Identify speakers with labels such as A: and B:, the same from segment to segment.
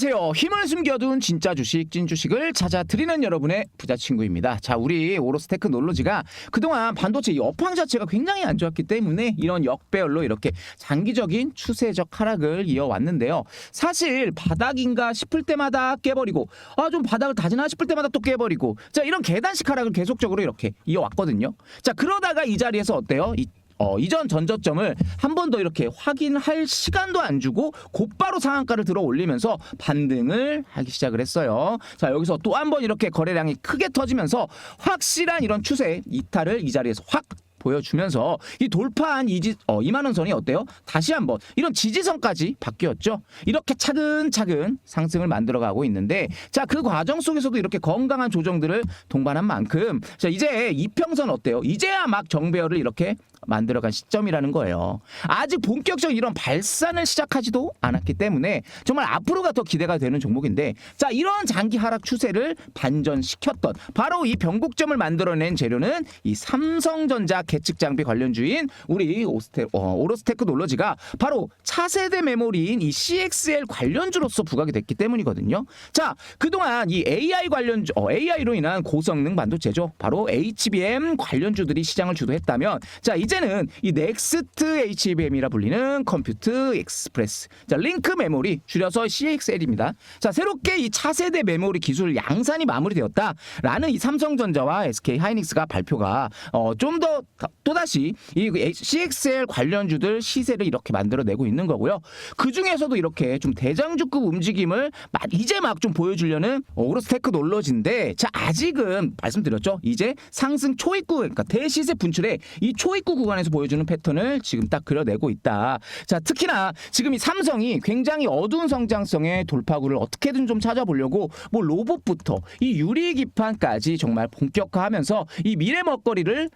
A: 안녕하세요. 힘을 숨겨둔 진짜 주식, 찐 주식을 찾아 드리는 여러분의 부자 친구입니다. 자, 우리 오로스 테크 놀로지가 그동안 반도체 이 업황 자체가 굉장히 안 좋았기 때문에 이런 역배열로 이렇게 장기적인 추세적 하락을 이어왔는데요. 사실 바닥인가 싶을 때마다 깨버리고 아 좀 바닥을 다지나 싶을 때마다 또 깨버리고 자 이런 계단식 하락을 계속적으로 이렇게 이어왔거든요. 자 그러다가 이 자리에서 어때요? 이 어, 이전 전저점을 한 번 더 이렇게 확인할 시간도 안 주고 곧바로 상한가를 들어 올리면서 반등을 하기 시작을 했어요. 자, 여기서 또 한 번 이렇게 거래량이 크게 터지면서 확실한 이런 추세 이탈을 이 자리에서 확 보여주면서 이 돌파한 이지 어 2만 원 선이 어때요? 다시 한번 이런 지지선까지 바뀌었죠. 이렇게 차근차근 상승을 만들어가고 있는데 자 그 과정 속에서도 이렇게 건강한 조정들을 동반한 만큼 자 이제 이평선 어때요? 이제야 막 정배열을 이렇게 만들어간 시점이라는 거예요. 아직 본격적인 이런 발산을 시작하지도 않았기 때문에 정말 앞으로가 더 기대가 되는 종목인데 자 이런 장기 하락 추세를 반전시켰던 바로 이 변곡점을 만들어낸 재료는 이 삼성전자 계측 장비 관련주인 우리 오스테, 어, 오로스테크놀로지가 바로 차세대 메모리인 이 CXL 관련주로서 부각이 됐기 때문이거든요. 자 그동안 이 AI 관련주 어, AI로 인한 고성능 반도체죠. 바로 HBM 관련주들이 시장을 주도했다면 자 이제 는 이 넥스트 HBM이라 불리는 컴퓨트 익스프레스 자 링크 메모리 줄여서 CXL입니다. 자 새롭게 이 차세대 메모리 기술 양산이 마무리되었다라는 이 삼성전자와 SK 하이닉스가 발표가 어, 좀 더 또다시 이 CXL 관련주들 시세를 이렇게 만들어내고 있는 거고요. 그 중에서도 이렇게 좀 대장주급 움직임을 막 이제 막 좀 보여주려는 오로스테크 놀러진데 자 아직은 말씀드렸죠. 이제 상승 초입구 그러니까 대시세 분출에 이 초입구 구간에서 보여주는 패턴을 지금 딱 그려내고 있다. 자 특히나 지금 이 삼성이 굉장히 어두운 성장성의 돌파구를 어떻게든 좀 찾아보려고 뭐 로봇부터 이 유리 기판까지 정말 본격화하면서 이 미래 먹거리를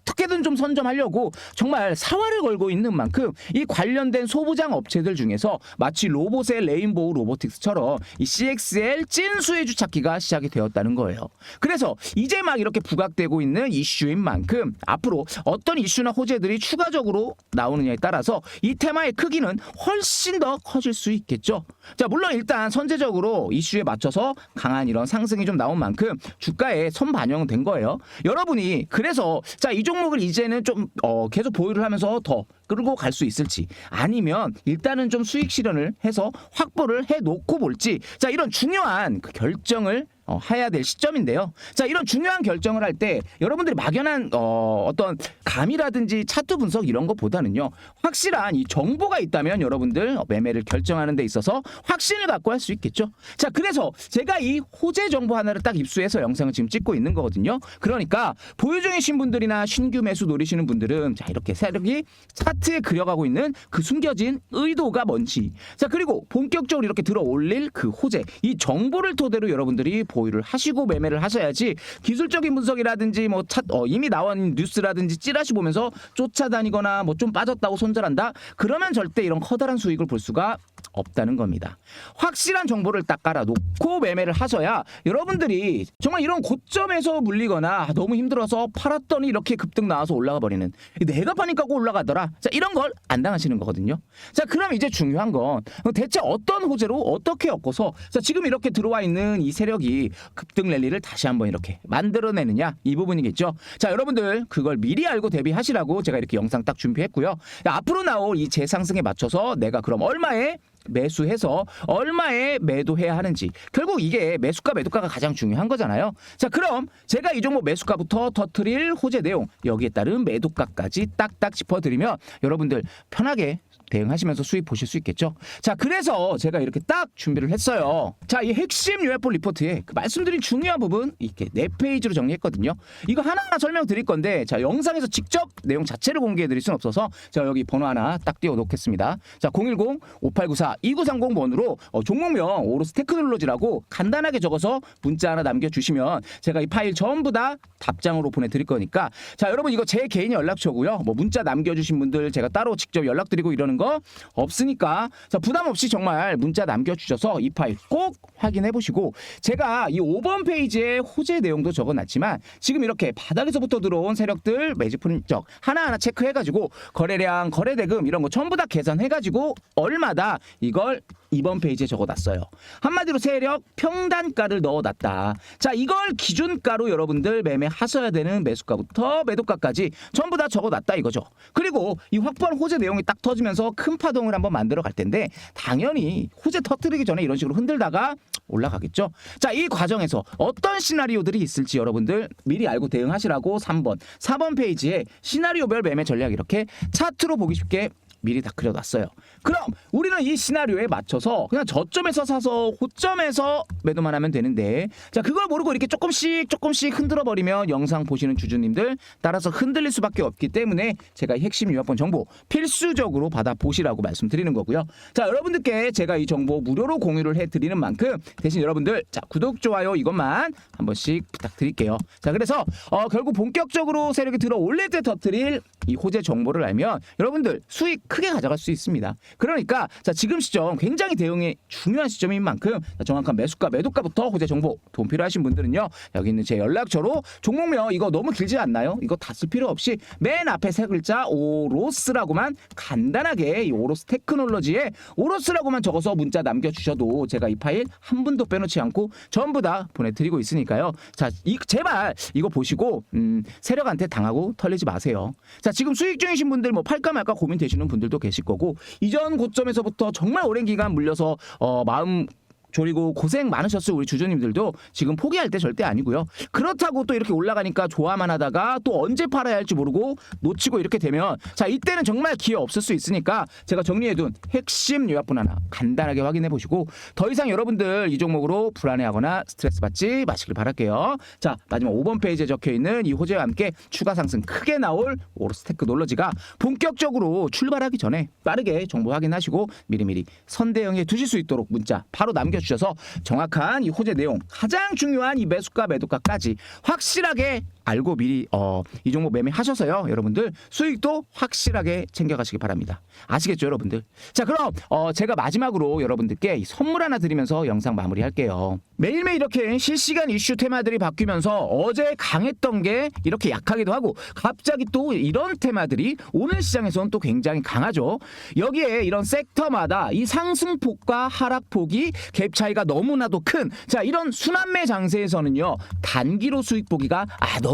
A: 어떻게든 좀 선점하려고 정말 사활을 걸고 있는 만큼 이 관련된 소부장 업체들 중에서 마치 로봇의 레인보우 로보틱스처럼 이 CXL 찐 수혜주 찾기가 시작이 되었다는 거예요. 그래서 이제 막 이렇게 부각되고 있는 이슈인 만큼 앞으로 어떤 이슈나 호재들이 추가적으로 나오느냐에 따라서 이 테마의 크기는 훨씬 더 커질 수 있겠죠. 자, 물론 일단 선제적으로 이슈에 맞춰서 강한 이런 상승이 좀 나온 만큼 주가에 선 반영된 거예요. 여러분이 그래서 자, 이 종목을 이제는 좀 어, 계속 보유를 하면서 더 끌고 갈 수 있을지 아니면 일단은 좀 수익 실현을 해서 확보를 해 놓고 볼지. 자 이런 중요한 그 결정을 어, 해야 될 시점인데요. 자 이런 중요한 결정을 할 때 여러분들이 막연한 어, 어떤 감이라든지 차트 분석 이런 것보다는요 확실한 이 정보가 있다면 여러분들 매매를 결정하는 데 있어서 확신을 갖고 할 수 있겠죠. 자 그래서 제가 이 호재 정보 하나를 딱 입수해서 영상을 지금 찍고 있는 거거든요. 그러니까 보유 중이신 분들이나 신규 매수 노리시는 분들은 자 이렇게 세력이 차트에 그려가고 있는 그 숨겨진 의도가 뭔지 자 그리고 본격적으로 이렇게 들어 올릴 그 호재 이 정보를 토대로 여러분들이 보유를 하시고 매매를 하셔야지 기술적인 분석이라든지 뭐 차, 어, 이미 나온 뉴스라든지 찌라시 보면서 쫓아다니거나 뭐 좀 빠졌다고 손절한다 그러면 절대 이런 커다란 수익을 볼 수가 없다는 겁니다. 확실한 정보를 딱 깔아놓고 매매를 하셔야 여러분들이 정말 이런 고점에서 물리거나 너무 힘들어서 팔았더니 이렇게 급등 나와서 올라가 버리는 내가 파니까 꼭 올라가더라. 자 이런 걸 안 당하시는 거거든요. 자 그럼 이제 중요한 건 대체 어떤 호재로 어떻게 엮어서 자 지금 이렇게 들어와 있는 이 세력이 급등 랠리를 다시 한번 이렇게 만들어내느냐 이 부분이겠죠. 자 여러분들 그걸 미리 알고 대비하시라고 제가 이렇게 영상 딱 준비했고요. 자, 앞으로 나올 이 재상승에 맞춰서 내가 그럼 얼마에 매수해서 얼마에 매도해야 하는지 결국 이게 매수가 매도가가 가장 중요한 거잖아요. 자 그럼 제가 이 종목 매수가부터 터트릴 호재 내용 여기에 따른 매도가까지 딱딱 짚어드리면 여러분들 편하게 대응하시면서 수익 보실 수 있겠죠. 자, 그래서 제가 이렇게 딱 준비를 했어요. 자, 이 핵심 UFO 리포트에 그 말씀드린 중요한 부분 이렇게 네 페이지로 정리했거든요. 이거 하나하나 설명드릴 건데, 자, 영상에서 직접 내용 자체를 공개해 드릴 수는 없어서 제가 여기 번호 하나 딱 띄워 놓겠습니다. 자, 010-5894-2930 번으로 어, 종목명 오로스 테크놀로지라고 간단하게 적어서 문자 하나 남겨 주시면 제가 이 파일 전부 다 답장으로 보내 드릴 거니까 자, 여러분 이거 제 개인 연락처고요. 뭐 문자 남겨 주신 분들 제가 따로 직접 연락드리고 이러는 거 없으니까. 자 부담 없이 정말 문자 남겨주셔서 이 파일 꼭 확인해 보시고 제가 이 5번 페이지에 호재 내용도 적어놨지만 지금 이렇게 바닥에서부터 들어온 세력들 매집 분적 하나하나 체크해가지고 거래량 거래대금 이런 거 전부 다 계산해가지고 얼마다 이걸 2번 페이지에 적어놨어요. 한마디로 세력 평단가를 넣어놨다. 자, 이걸 기준가로 여러분들 매매하셔야 되는 매수가부터 매도가까지 전부 다 적어놨다 이거죠. 그리고 이 확보한 호재 내용이 딱 터지면서 큰 파동을 한번 만들어 갈 텐데 당연히 호재 터뜨리기 전에 이런 식으로 흔들다가 올라가겠죠. 자, 이 과정에서 어떤 시나리오들이 있을지 여러분들 미리 알고 대응하시라고 3번, 4번 페이지에 시나리오별 매매 전략 이렇게 차트로 보기 쉽게 미리 다 그려놨어요. 그럼 우리는 이 시나리오에 맞춰서 그냥 저점에서 사서 고점에서 매도만 하면 되는데 자 그걸 모르고 이렇게 조금씩 조금씩 흔들어 버리면 영상 보시는 주주님들 따라서 흔들릴 수밖에 없기 때문에 제가 이 핵심 유효권 정보 필수적으로 받아 보시라고 말씀드리는 거고요. 자 여러분들께 제가 이 정보 무료로 공유를 해드리는 만큼 대신 여러분들 자 구독 좋아요 이것만 한 번씩 부탁드릴게요. 자 그래서 어, 결국 본격적으로 세력이 들어 올릴 때 터트릴 이 호재 정보를 알면 여러분들 수익 크게 가져갈 수 있습니다. 그러니까 자 지금 시점 굉장히 대응이 중요한 시점인 만큼 자, 정확한 매수가 매도가부터 호재 정보 도움 필요하신 분들은요 여기 있는 제 연락처로 종목명 이거 너무 길지 않나요? 이거 다 쓸 필요 없이 맨 앞에 세 글자 오로스라고만 간단하게 이 오로스 테크놀로지에 오로스라고만 적어서 문자 남겨주셔도 제가 이 파일 한 분도 빼놓지 않고 전부 다 보내드리고 있으니까요. 자, 이, 제발 이거 보시고 음, 세력한테 당하고 털리지 마세요. 자, 지금 수익 중이신 분들 뭐 팔까 말까 고민되시는 분들 도 계실 거고 이전 고점에서부터 정말 오랜 기간 물려서 어, 마음 졸이고 고생 많으셨을 우리 주주님들도 지금 포기할 때 절대 아니고요. 그렇다고 또 이렇게 올라가니까 좋아만 하다가 또 언제 팔아야 할지 모르고 놓치고 이렇게 되면 자 이때는 정말 기회 없을 수 있으니까 제가 정리해둔 핵심 요약분 하나 간단하게 확인해 보시고 더 이상 여러분들 이 종목으로 불안해하거나 스트레스 받지 마시길 바랄게요. 자 마지막 5번 페이지에 적혀 있는 이 호재와 함께 추가 상승 크게 나올 오로스테크 놀러지가 본격적으로 출발하기 전에 빠르게 정보 확인하시고 미리미리 선대응해 두실 수 있도록 문자 바로 남겨. 주셔서 정확한 이 호재 내용 가장 중요한 이 매수가 매도가까지 확실하게 알고 미리 어, 이 종목 매매하셔서요 여러분들 수익도 확실하게 챙겨가시기 바랍니다. 아시겠죠 여러분들? 자 그럼 어, 제가 마지막으로 여러분들께 이 선물 하나 드리면서 영상 마무리할게요. 매일매일 이렇게 실시간 이슈 테마들이 바뀌면서 어제 강했던 게 이렇게 약하기도 하고 갑자기 또 이런 테마들이 오늘 시장에서는 또 굉장히 강하죠. 여기에 이런 섹터마다 이 상승폭과 하락폭이 갭 차이가 너무나도 큰 자 이런 순환매 장세에서는요 단기로 수익 보기가 아 너무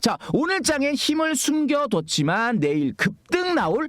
A: 자, 오늘 장에 힘을 숨겨뒀지만 내일 급등 나올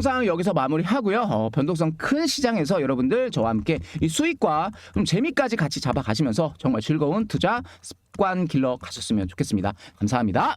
A: 영상 여기서 마무리하고요. 어, 변동성 큰 시장에서 여러분들 저와 함께 이 수익과 좀 재미까지 같이 잡아가시면서 정말 즐거운 투자 습관 길러 가셨으면 좋겠습니다. 감사합니다.